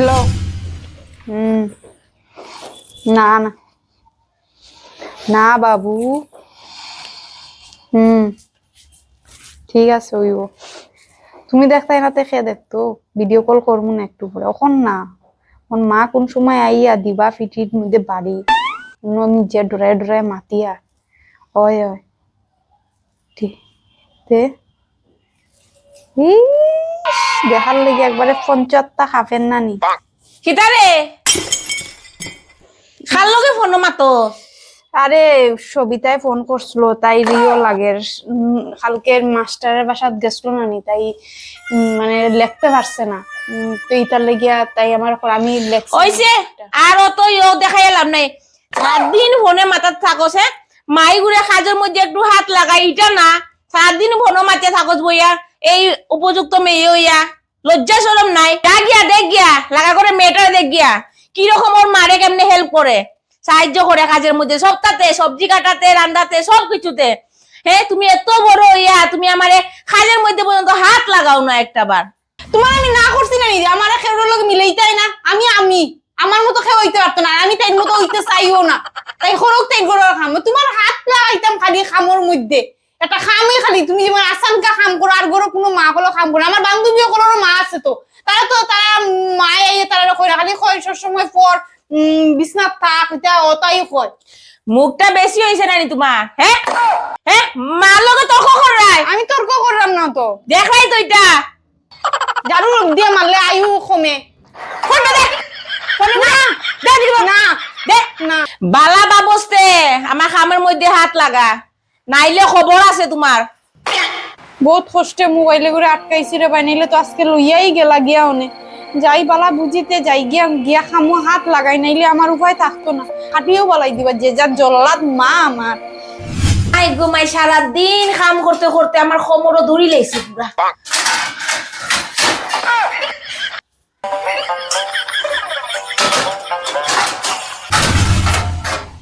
Hello হুম। না না। না, বাবু। হুম। ঠিক আছে ওইব তুমি দেখতে এনাতে খেয়ে দেখতো? ভিডিও কল করব না একটু পরে। এখন না। ওর মা কোন সময় আইয়া দিবা ফিটির মধ্যে বাড়ি? নিজে ডরায় ডরায় মাতিয়া। হয় হয় ঠিক। তে? দেখার লেগে একবারে পঞ্চায়েতটা খাফেন না নি। কিতারে? খার লগে ফোন মাতো? আরে সবিতায় ফোন করছিল তাই রিও লাগে উম, কালকের মাস্টারের বাসাত গেছিল না নি তাই মানে লিখতে পারছে না। তো ইতার লেগিয়া তাই আমার আমি লেখছি। ওইছে আর অত ইও দেখাই এলাম নাই। সাতদিন ফোনে মাথাত থাকোস হ্যাঁ মাই ঘুরে কাজের মধ্যে একটু হাত লাগাই এটা না। সাতদিন ফোনে মাতে থাকোস বইয়া এই উপযুক্ত মেয়ে হইয়া। লজ্জা সরম নাই। যা গিয়া দেখ গিয়া, লাগা করে মেয়েটারে দেখ গিয়া, কীরকম ওর মারে কেমনে হেল্প করে? সাহায্য করে কাজের মধ্যে, সবটাতে, সবজি কাটাতে রান্দাতে সব কিছুতে হ্যাঁ তুমি এত বড় হইয়া তুমি আমারে কাজের মধ্যে পর্যন্ত হাত লাগাও না একটা বার তোমার আমি না করছি না নিজে আমার খেউর লোক মিলাইতাই না। আমি আমি, আমার মতো খেয়ে হইতে পারতো না আমি তাই মতো হইতে চাইও না। তাই সরক তাই করে খাম। তোমার হাত লাগাইতাম খালি খামর মধ্যে। একটা খামই খালি। তুমি যেমন আসানকা খাম করো আর গরো কোনো মা কলো খাম করো। আমার বান্ধবী সকলেরও মা আছে তো। তারা তো তারা মায়ে আইয়ে তারা কইরা খালি কয় সব সময় পর উম থাক এটা অতাই কয়। মুখটা বেশি হয়েছে নানি তোমার হ্যাঁ? হ্যাঁ? মার লগে তর্ক করাই আমি তর্ক করলাম না তো। দেখাই তো এটা। জারু দিয়ে মারলে আয়ু কমে। ফোনটা দে। না। দে দিব। না। দে। না। বালা বাবস্তে আমার খামের মধ্যে হাত লাগা। নাইলে খবর আছে তোমার। বহুত কষ্টে মোবাইলে করে আটকাইছি রে বানাইলে তো আজকে লইয়াই গেলা গিয়া অনে। যাই বালা বুঝিতে যাই গিয়া গিয়া খামু হাত লাগাই নাইলে আমার উপায় থাকতো না। কাটিয়েও বলাই দিবা যে যার জল্লাদ মা আমার। আই গো মাই সারাদিন কাম করতে করতে আমার খমরও ধরি লাইছে পুরা।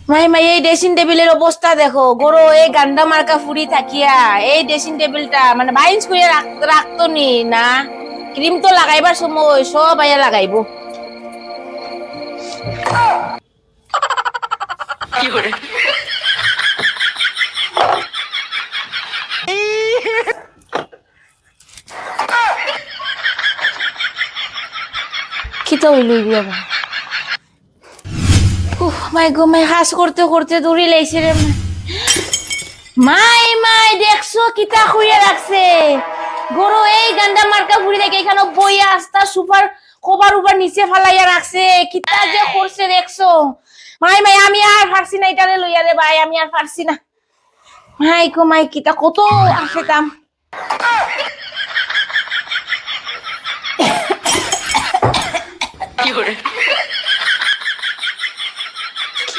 মাই মাই এই ড্রেসিং টেবিলের অবস্থা দেখো। গরো এই গান্ডা মার্কা ফুরি থাকিয়া এই ড্রেসিং টেবিলটা মানে বাইন্স করে রাখ- রাখতো নি না? ক্রিম তো লাগাইবার সময় সব আইয়া লাগাইবো। খিতা হইল বাবা উফ মাই গো, মাই হাস করতে করতে দৌড়ি লাইছে রে মাই মাই, দেখছ কিতা খুইয়া রাখছে? গরু এই গান্ডা মার্কা ফুরি দেখে এখানে বইয়া আস্তা সুপার কভার উবার নিচে ফালাইয়া রাখছে। কিতা যে করছে দেখছ? মাই মাই, আমি আর পারছি না এটারে লইয়া রে ভাই, আমি আর পারছি না। মাই গো, মাই, কিতা কত আসে দাম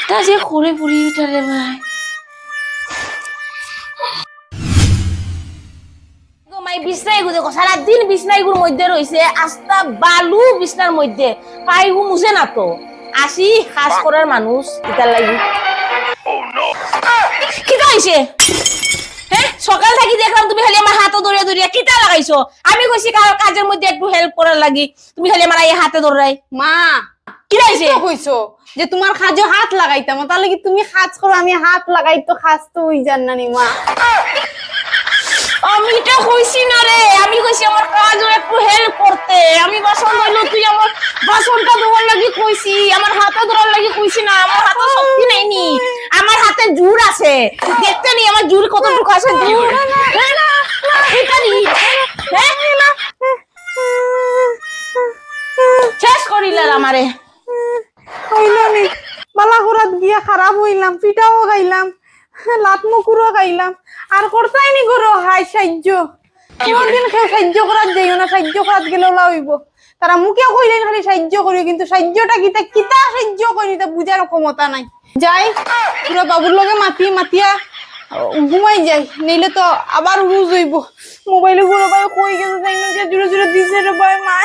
যে করে পুরি উঠারে ভাই। মাই বিছনাই বিছনাই গুর মধ্যে রইছে আস্তা বালু বিছনার মধ্যে। পাইগু মুছে না তো। আসি খাস করার মানুষ এটার লাগি। কিতা হইছে? হ্যাঁ সকাল থাকি দেখলাম তুমি খালি আমার হাতে দৌড়িয়া দৌড়িয়া কিতা লাগাইছো। আমি কইছি কাজের মধ্যে একটু হেল্প করার লাগি। তুমি খালি আমার এই হাতে দৌড়াই মা কি হইছে তো কইছো যে তোমার খাজো হাত লাগাইতাম তাহলে কি তুমি খাজ করো আমি হাত লাগাই তো খাজ তো ওই জান নানি মা আমি এটা কইছি না রে আমি কইছি আমার কাজও একটু হেল্প করতে আমি বাসন ধরলো তুই আমার বাসনটা ধোয়ার লাগি কইছি আমার হাতে ধরার লাগি কইছি না আমার হাতে শক্তি নাই নি আমার হাতে জোর আছে দেখতে নি আমার জোর কতটুকু আছে জোর এটা নি হ্যাঁ? শেষ করিলাম আমারে হইল নি বালা ঘরাত গিয়া খারাপ হইলাম পিঠাও গাইলাম লাত মুকুরও গাইলাম আর করতাই নি করো হাই সাহায্য। কোনদিন সাহায্য করার যাইও না সাহায্য করার তারা মুখে কইলেন খালি সাহায্য করি কিন্তু সাহায্যটা কিতা কিতা সাহায্য করি তা বুঝার ক্ষমতা নাই। যাই পুরো বাবুর লগে মাতি মাতিয়া ঘুমাই যাই নইলে তো আবার রুজ হইব। মোবাইলে গুলো ভাই কই গেছে যাই না জুড়ে জুড়ে দিছে রে ভাই মা